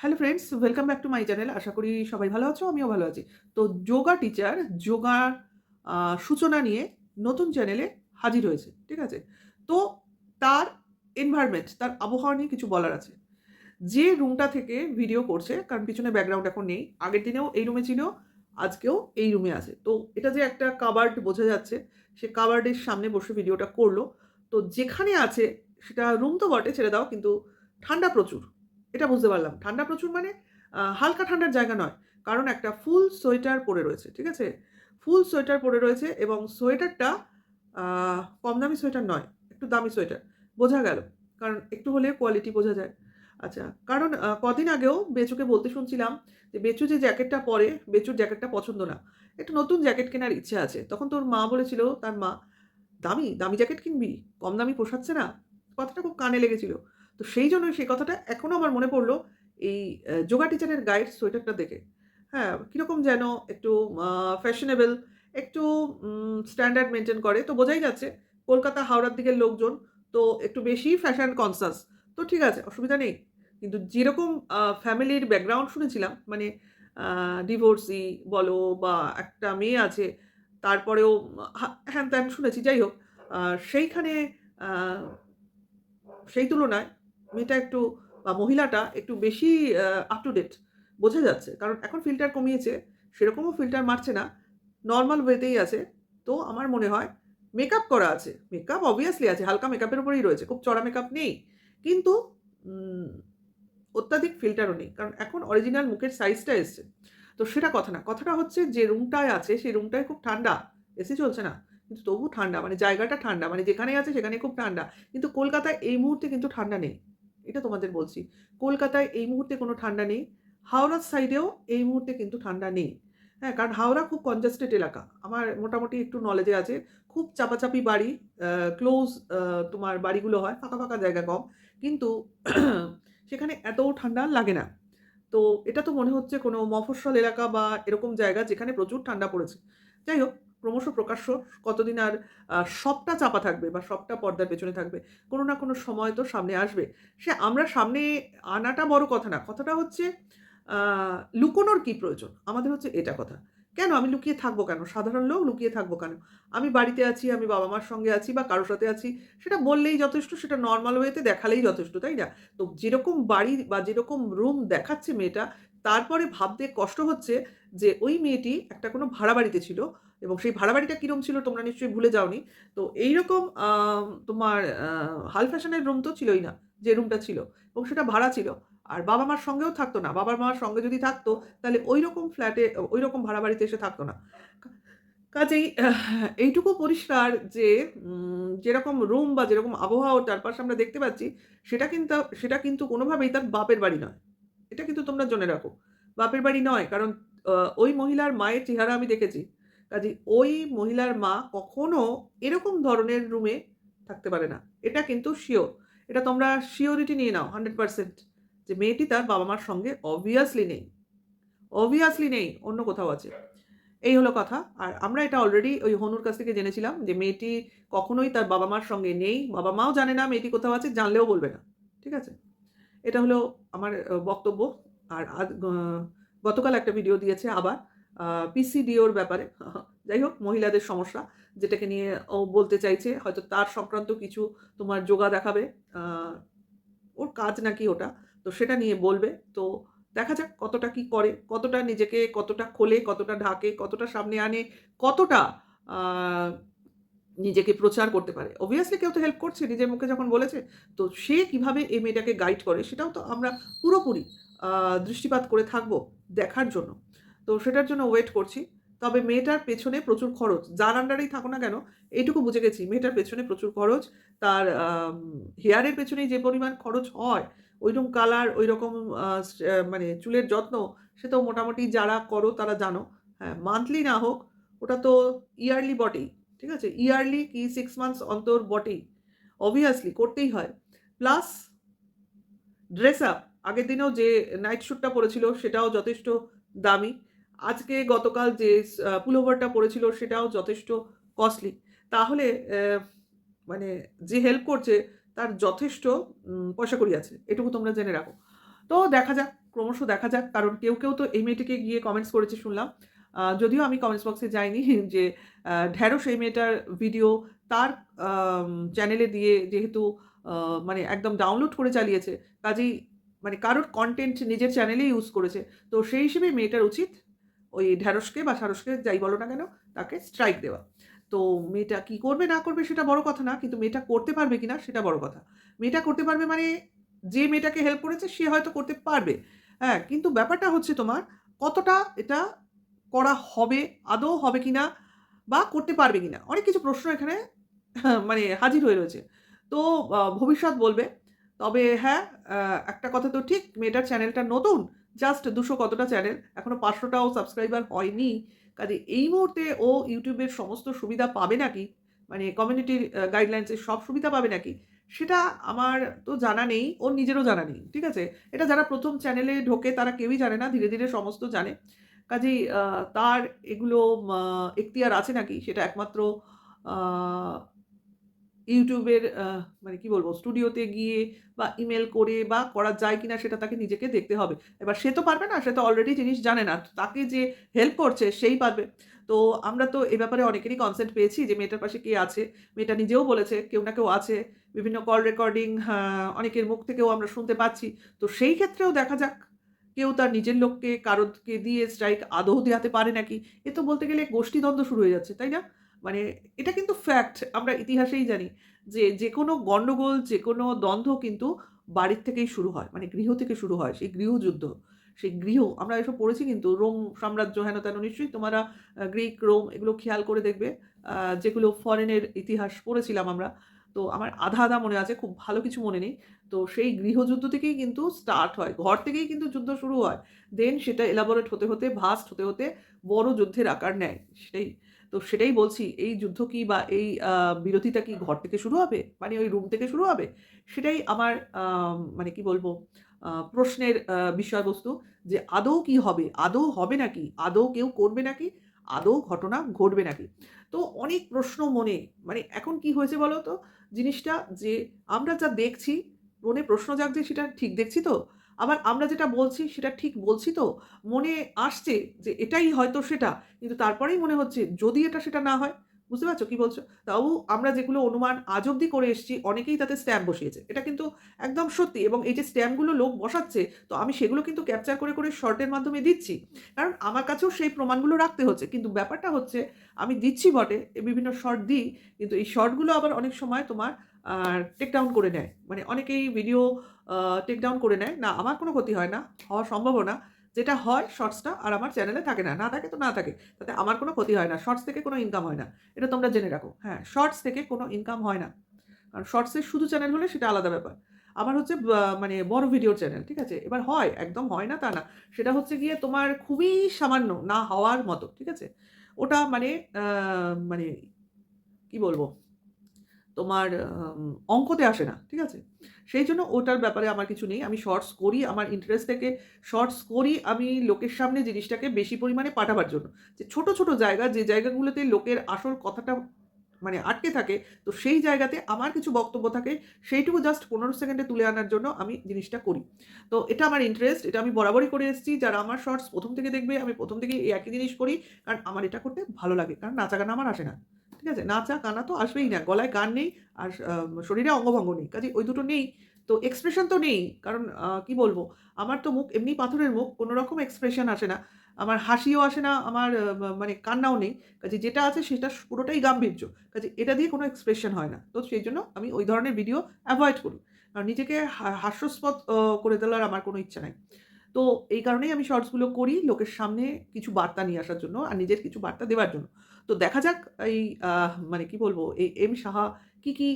Hello friends welcome back to my channel আশা করি সবাই ভালো আছো, আমিও ভালো আছি। তো যোগা টিচার যোগা সূচনা নিয়ে নতুন চ্যানেলে হাজির হয়েছে, ঠিক আছে? তো তার এনভায়রনমেন্ট তার আবহাওয়া নিয়ে কিছু বলার আছে। যে রুমটা থেকে ভিডিও করছে, কারণ পিছনে ব্যাকগ্রাউন্ড এখন নেই, আগের দিনেও এই রুমে ছিল, আজকেও এই রুমে আছে। তো এটা যে একটা কাবার্ড বোঝা যাচ্ছে, সে কাবার্ডের সামনে বসে ভিডিওটা করল। তো যেখানে আছে, সেটা রুম তো বটে, ছেড়ে দাও, কিন্তু ঠান্ডা প্রচুর। এটা বুঝতে পারলাম। ঠান্ডা প্রচুর মানে হালকা ঠান্ডার জায়গা নয়, কারণ একটা ফুল সোয়েটার পরে রয়েছে, ঠিক আছে? ফুল সোয়েটার পরে রয়েছে এবং সোয়েটারটা কম দামি সোয়েটার নয়, একটু দামি সোয়েটার, বোঝা গেল, কারণ একটু হলে কোয়ালিটি বোঝা যায়। আচ্ছা কারণ কদিন আগেও বেচুকে বলতে শুনছিলাম যে, বেচু যে জ্যাকেটটা পরে, বেচুর জ্যাকেটটা পছন্দ না, একটা নতুন জ্যাকেট কেনার ইচ্ছে আছে। তখন তোর মা বলেছিল, তার মা, দামি দামি জ্যাকেট কিনবি? কম দামি পোষাচ্ছে না? কথাটা খুব কানে লেগেছিল। তো সেই জন্য সেই কথাটা এখনও আমার মনে পড়ল এই যোগা টিচারের গায়ের সোয়েটারটা দেখে। হ্যাঁ কীরকম যেন একটু ফ্যাশনেবল একটু স্ট্যান্ডার্ড মেনটেন করে। তো বোঝাই যাচ্ছে কলকাতা, হাওড়ার দিকের লোকজন তো একটু বেশি ফ্যাশন কনসাস তো ঠিক আছে, অসুবিধা নেই। কিন্তু যেরকম ফ্যামিলির ব্যাকগ্রাউন্ড শুনেছিলাম মানে ডিভোর্সি বলো বা একটা মেয়ে আছে, তারপরেও হ্যান ত্যান শুনেছি। যাই হোক সেইখানে সেই তুলনায় মেয়েটা একটু, বা মহিলাটা একটু বেশি আপ টু ডেট বোঝা যাচ্ছে। কারণ এখন ফিল্টার কমিয়েছে, সেরকমও ফিল্টার মারছে না নর্মাল ওয়েতেই আছে। তো আমার মনে হয় মেকআপ করা আছে মেকআপ অবভিয়াসলি আছে, হালকা মেকআপের উপরেই রয়েছে, খুব চড়া মেকআপ নেই। কিন্তু অত্যাধিক ফিল্টারও নেই, কারণ এখন অরিজিনাল মুখের সাইজটা এসছে। তো সেটা কথা না, কথাটা হচ্ছে যে রুমটায় আছে, সেই রুমটায় খুব ঠান্ডা, এসি চলছে না। কিন্তু তবু ঠান্ডা মানে জায়গাটা ঠান্ডা মানে যেখানে আছে সেখানে খুব ঠান্ডা। কিন্তু কলকাতায় এই মুহূর্তে কিন্তু ঠান্ডা নেই। এটা তোমাদের বলছি। কলকাতায় এই মুহূর্তে কোনো ঠান্ডা নেই। হাওড়ার সাইডেও এই মুহূর্তে কিন্তু ঠান্ডা নেই। হ্যাঁ কারণ হাওড়া খুব কনজাস্টেড এলাকা। আমার মোটামুটি একটু নলেজে আছে। খুব চাপাচাপি বাড়ি ক্লোজ তোমার বাড়িগুলো হয়, ফাঁকা ফাঁকা জায়গা কম। কিন্তু সেখানে এত ঠান্ডা লাগে না। তো এটা তো মনে হচ্ছে কোনো মফস্বল এলাকা বা এরকম জায়গা যেখানে প্রচুর ঠান্ডা পড়েছে। যাই হোক ক্রমশ প্রকাশ্য কতদিন আর সবটা চাপা থাকবে বা সবটা পর্দার পেছনে থাকবে, কোনো না কোনো সময় তো সামনে আসবে। সে আমরা সামনে আনাটা বড় কথা না, কথাটা হচ্ছে লুকোনোর কি প্রয়োজন? আমাদের হচ্ছে এটা কথা। কেন? আমি লুকিয়ে থাকব কেন? সাধারণ লোক লুকিয়ে থাকব কেন? আমি বাড়িতে আছি, আমি বাবা মার সঙ্গে আছি বা কারোর সাথে আছি, সেটা বললেই যথেষ্ট, সেটা নর্মাল ওয়েতে দেখালেই যথেষ্ট, তাই না? তো যেরকম বাড়ি বা যেরকম রুম দেখাচ্ছে মেয়েটা তারপরে ভাবতে কষ্ট হচ্ছে যে ওই মেয়েটি একটা কোনো ভাড়া বাড়িতে ছিল এবং সেই ভাড়া বাড়িটা কীরকম ছিল তোমরা নিশ্চয়ই ভুলে যাওনি। তো এইরকম তোমার হাল ফ্যাশনের রুম তো ছিলই না, যে রুমটা ছিল এবং সেটা ভাড়া ছিল। আর বাবা মার সঙ্গেও থাকতো না, বাবার মার সঙ্গে যদি থাকতো তাহলে ওই রকম ফ্ল্যাটে ওই রকম ভাড়া বাড়িতে এসে থাকতো না। কাজেই এইটুকু পরিষ্কার যে যেরকম রুম বা যেরকম আবহাওয়া চারপাশে আমরা দেখতে পাচ্ছি, সেটা কিন্তু সেটা কিন্তু কোনোভাবেই তার বাপের বাড়ি নয়। এটা কিন্তু তোমরা জেনে রাখো। বাপের বাড়ি নয়, কারণ ওই মহিলার মায়ের চেহারা আমি দেখেছি। কাজে ওই মহিলার মা কখনো এরকম ধরনের রুমে থাকতে পারে না। এটা কিন্তু শিওর এটা তোমরা শিওরিটি নিয়ে নাও হান্ড্রেড পার্সেন্ট যে মেয়েটি তার বাবা মার সঙ্গে অবভিয়াসলি নেই। অবভিয়াসলি নেই, অন্য কোথাও আছে। এই হলো কথা। আর আমরা এটা অলরেডি ওই হনুর কাছ থেকে জেনেছিলাম যে মেয়েটি কখনোই তার বাবা মার সঙ্গে নেই। বাবা মাও জানে না মেয়েটি কোথাও আছে, জানলেও বলবে না। ঠিক আছে? এটা হলো আমার বক্তব্য। আর আজ গতকাল একটা ভিডিও দিয়েছে আবার পিসিডিওর ব্যাপারে। যাই হোক, মহিলাদের সমস্যা, যেটাকে নিয়ে ও বলতে চাইছে, হয়তো তার সংক্রান্ত কিছু তোমার যোগা দেখাবে ওর কাজ নাকি ওটা, তো সেটা নিয়ে বলবে। তো দেখা যাক কতটা কি করে, কতটা নিজেকে কতটা খোলে, কতটা ঢাকে, কতটা সামনে আনে, কতটা নিজেকে প্রচার করতে পারে। অবভিয়াসলি কেউ তো হেল্প করছে, নিজের মুখে যখন বলেছে, তো সে কীভাবে এই মেয়েটাকে গাইড করে সেটাও তো আমরা পুরোপুরি দৃষ্টিপাত করে থাকব দেখার জন্য। তো সেটার জন্য ওয়েট করছি। তবে মেয়েটার পেছনে প্রচুর খরচ, যার আন্ডারেই থাকো না কেন, এইটুকু বুঝে গেছি, মেয়েটার পেছনে প্রচুর খরচ, তার হেয়ারের পেছনে যে পরিমাণ খরচ হয়, ওইরকম কালার ওই রকম মানে চুলের যত্ন, সে তো মোটামুটি যারা করো তারা জানো। হ্যাঁ মান্থলি না হোক, ওটা তো ইয়ারলি বটেই। ঠিক আছে? ইয়ারলি কি সিক্স মান্থস অন্তর বটেই? অবভিয়াসলি করতেই হয়। প্লাস ড্রেস আপ আগের দিনেও যে নাইট শ্যুটটা পরেছিল সেটাও যথেষ্ট দামি। আজকে গতকাল যে পুলোভারটা পরেছিল সেটাও যথেষ্ট কস্টলি তাহলে মানে যে হেল্প করছে তার যথেষ্ট পয়সা করি আছে। এটুকু তোমরা জেনে রাখো। তো দেখা যাক, ক্রমশ দেখা যাক, কারণ কেউ কেউ তো এই মেয়েটিকে গিয়ে কমেন্টস করেছে শুনলাম। যদিও আমি কমেন্টস বক্সে যাইনি, যে ঢ্যাঁড়স এই মেয়েটার ভিডিও তার চ্যানেলে দিয়ে যেহেতু মানে একদম ডাউনলোড করে চালিয়েছে, কাজেই মানে কারোর কন্টেন্ট নিজের চ্যানেলে ইউজ করেছে, তো সেই হিসেবে মেয়েটার উচিত ওই ঢ্যাঁড়সকে বা সারসকে যাই বলো না কেন, তাকে স্ট্রাইক দেওয়া। তো মেয়েটা কি করবে না করবে সেটা বড় কথা না, কিন্তু মেয়েটা করতে পারবে কিনা সেটা বড় কথা। মেয়েটা করতে পারবে মানে যে মেয়েটাকে হেল্প করেছে সে হয়তো করতে পারবে। হ্যাঁ কিন্তু ব্যাপারটা হচ্ছে তোমার কতটা এটা করা হবে, আদৌ হবে কিনা বা করতে পারবে কিনা? অনেক কিছু প্রশ্ন এখানে মানে হাজির হয়ে রয়েছে। তো ভবিষ্যৎ বলবে। তবে হ্যাঁ একটা কথা তো ঠিক, মেয়েটার চ্যানেলটা নতুন, জাস্ট দুশো কতটা চ্যানেল, এখনও পাঁচশোটাও সাবস্ক্রাইবার হয়নি। কাজে এই মুহূর্তে ও ইউটিউবের সমস্ত সুবিধা পাবে নাকি? মানে কমিউনিটির গাইডলাইন্সের সব সুবিধা পাবে নাকি? সেটা আমার তো জানা নেই ওর নিজেরও জানা নেই, ঠিক আছে? এটা যারা প্রথম চ্যানেলে ঢোকে তারা কেউই জানে না, ধীরে ধীরে সমস্ত জানে। কাজেই তার এগুলো এখতিয়ার আছে নাকি? সেটা একমাত্র ইউটিউবের মানে কি বলব, স্টুডিওতে গিয়ে বা ইমেল করে বা করা যায় কিনা সেটা তাকে নিজেকে দেখতে হবে। এবার সে তো পারবে না, সে তো অলরেডি জিনিস জানে না। তাকে যে হেল্প করছে, সেই পারবে। তো আমরা তো এ ব্যাপারে অনেকেরই কনসেন্ট পেয়েছি যে মেয়েটার পাশে কে আছে? মেয়েটা নিজেও বলেছে, কেউ না কেউ আছে। বিভিন্ন কল রেকর্ডিং অনেকের মুখ থেকেও আমরা শুনতে পাচ্ছি। তো সেই ক্ষেত্রেও দেখা যাক। কেউ তার নিজের লোককে, কারোকে দিয়ে স্ট্রাইক আদৌ দেওয়াতে পারে নাকি? এ তো বলতে গেলে গোষ্ঠীদ্বন্দ্ব শুরু হয়ে যাচ্ছে, তাই না? মানে এটা কিন্তু ফ্যাক্ট আমরা ইতিহাসেই জানি যে যে কোনো গণ্ডগোল যে কোনো দ্বন্দ্ব কিন্তু বাড়ির থেকেই শুরু হয় মানে গৃহ থেকে শুরু হয়, সেই গৃহযুদ্ধ, সেই গৃহ। আমরা এসব পড়েছি কিন্তু রোম সাম্রাজ্য হেন তেন নিশ্চয়ই, তোমরা গ্রিক, রোম এগুলো খেয়াল করে দেখবে যেগুলো ফরেনের ইতিহাস পড়েছিলাম আমরা। তো আমার আধা আধা মনে আছে, খুব ভালো কিছু মনে নেই। তো সেই গৃহযুদ্ধ থেকেই কিন্তু স্টার্ট হয়। ঘর থেকেই কিন্তু যুদ্ধ শুরু হয়। দেন সেটা এলাবোরেট হতে হতে ভাস্ট হতে হতে বড় যুদ্ধের আকার নেয়। সেটাই। তো সেটাই বলছি, এই যুদ্ধ কি বা এই বিরোধিতা কি ঘর থেকে শুরু হবে? মানে ওই রুম থেকে শুরু হবে? সেটাই আমার মানে কি বলব প্রশ্নের বিষয়বস্তু যে আদৌ কি হবে? আদৌ হবে নাকি? আদৌ কেউ করবে নাকি? আদৌ ঘটনা ঘটবে নাকি? তো অনেক প্রশ্ন মনে। মানে এখন কি হয়েছে বলো তো? জিনিসটা যে আমরা যা দেখছি, মনে প্রশ্ন জাগছে, সেটা ঠিক দেখছি তো? আবার আমরা যেটা বলছি, সেটা ঠিক বলছি তো? মনে আসছে যে এটাই হয়তো সেটা, কিন্তু তারপরেই মনে হচ্ছে যদি এটা সেটা না হয় বুঝতে পারছ কি বলছো? তাও আমরা যেগুলো অনুমান আজ অব্দি করে এসেছি, অনেকেই তাতে স্ট্যাম্প বসিয়েছে। এটা কিন্তু একদম সত্যি এবং এই যে স্ট্যাম্পগুলো লোক বসাচ্ছে, তো আমি সেগুলো কিন্তু ক্যাপচার করে করে শর্টের মাধ্যমে দিচ্ছি। কারণ আমার কাছেও সেই প্রমাণগুলো রাখতে হচ্ছে। কিন্তু ব্যাপারটা হচ্ছে, আমি দিচ্ছি বটে বিভিন্ন শর্ট দিই, কিন্তু এই শর্টগুলো আবার অনেক সময় তোমার টেক ডাউন করে নেয়। মানে অনেকেই ভিডিও টেক ডাউন করে নেয়। না, আমার কোনো ক্ষতি হয় না, হওয়া সম্ভবও না। যেটা হয় শর্টসটা আর আমার চ্যানেলে থাকে না না থাকে তো না থাকে, তাতে আমার কোনো ক্ষতি হয় না শর্টস থেকে কোনো ইনকাম হয় না, এটা তোমরা জেনে রাখো হ্যাঁ শর্টস থেকে কোনো ইনকাম হয় না, কারণ শর্টসের শুধু চ্যানেল হলে সেটা আলাদা ব্যাপার, আমার হচ্ছে মানে বড় ভিডিওর চ্যানেল ঠিক আছে, এবার হয়, একদম হয় না তা না, সেটা হচ্ছে গিয়ে তোমার খুবই সামান্য, না হওয়ার মতো, ঠিক আছে, ওটা মানে মানে কি বলব তোমার অঙ্কতে আসে না, ঠিক আছে? সেই জন্য ওটার ব্যাপারে আমার কিছু নেই। আমি শর্টস করি, আমার ইন্টারেস্ট থেকে শর্টস করি, আমি লোকের সামনে জিনিসটাকে বেশি পরিমাণে পাঠাবার জন্য। যে ছোট ছোট জায়গা, যে জায়গাগুলোতে লোকের আসল কথাটা মানে আটকে থাকে, তো সেই জায়গাতে আমার কিছু বক্তব্য থাকে, সেইটুকু জাস্ট পনেরো সেকেন্ডে তুলে আনার জন্য আমি জিনিসটা করি। তো এটা আমার ইন্টারেস্ট এটা আমি বরাবরই করে এসেছি। যারা আমার শর্টস প্রথম থেকে দেখবে, আমি প্রথম থেকে এই একই জিনিস করি, কারণ আমার এটা করতে ভালো লাগে, কারণ নাচা গানা আমার আসে না। ঠিক আছে? নাচা, কানা তো আসবেই না। গলায় গান নেই আর শরীরে অঙ্গভঙ্গ নেই। কাজে ওই দুটো নেই। তো এক্সপ্রেশন তো নেই। কারণ কি বলব? আমার তো মুখ, এমনি পাথরের মুখ কোনো রকম এক্সপ্রেশন আসে না। আমার হাসিও আসে না, আমার মানে কান্নাও নেই। কাজে যেটা আছে সেটা পুরোটাই গাম্ভীর্য। কাজে এটা দিয়ে কোনো এক্সপ্রেশন হয় না। তো সেই জন্য আমি ওই ধরনের ভিডিও অ্যাভয়েড করি। কারণ নিজেকে হাস্যস্পদ করে তোলার আমার কোনো ইচ্ছা নাই। তো এই কারণেই আমি শর্টসগুলো করি লোকের সামনে কিছু বার্তা নিয়ে আসার জন্য আর নিজের কিছু বার্তা দেওয়ার জন্য। তো দেখা যাক এই মানে কি বলব এই এম সাহা কি কি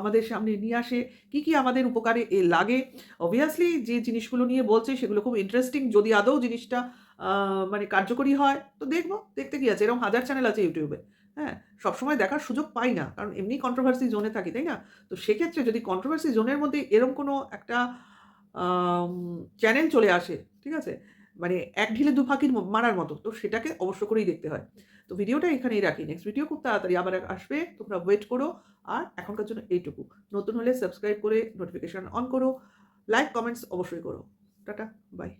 আমাদের সামনে নিয়ে আসে, কি কি আমাদের উপকারে, এ, লাগে। অবভিয়াসলি যে জিনিসগুলো নিয়ে বলছে সেগুলো খুব ইন্টারেস্টিং যদি আদৌ জিনিসটা মানে কার্যকরী হয়, তো দেখব, দেখতে কি আছে। এরকম হাজার চ্যানেল আছে ইউটিউবে হ্যাঁ? সবসময় দেখার সুযোগ পাই না, কারণ এমনি কন্ট্রোভার্সি জোনে থাকি, তাই না? তো সেক্ষেত্রে যদি কন্ট্রোভার্সি জোনের মধ্যে এরকম কোনো একটা চ্যানেল চলে আসে, ঠিক আছে? মানে এক ঢিলে দু ফাঁকির মারার মতো। তো সেটাকে অবশ্য করেই দেখতে হয়। তো ভিডিওটা এখানেই রাখি। নেক্সট ভিডিও খুব তাড়াতাড়ি আবার আসবে। তোমরা ওয়েট করো। আর এখনকার জন্য এইটুকু। নতুন হলে সাবস্ক্রাইব করে নোটিফিকেশান অন করো। লাইক কমেন্টস অবশ্যই করো। Tata bye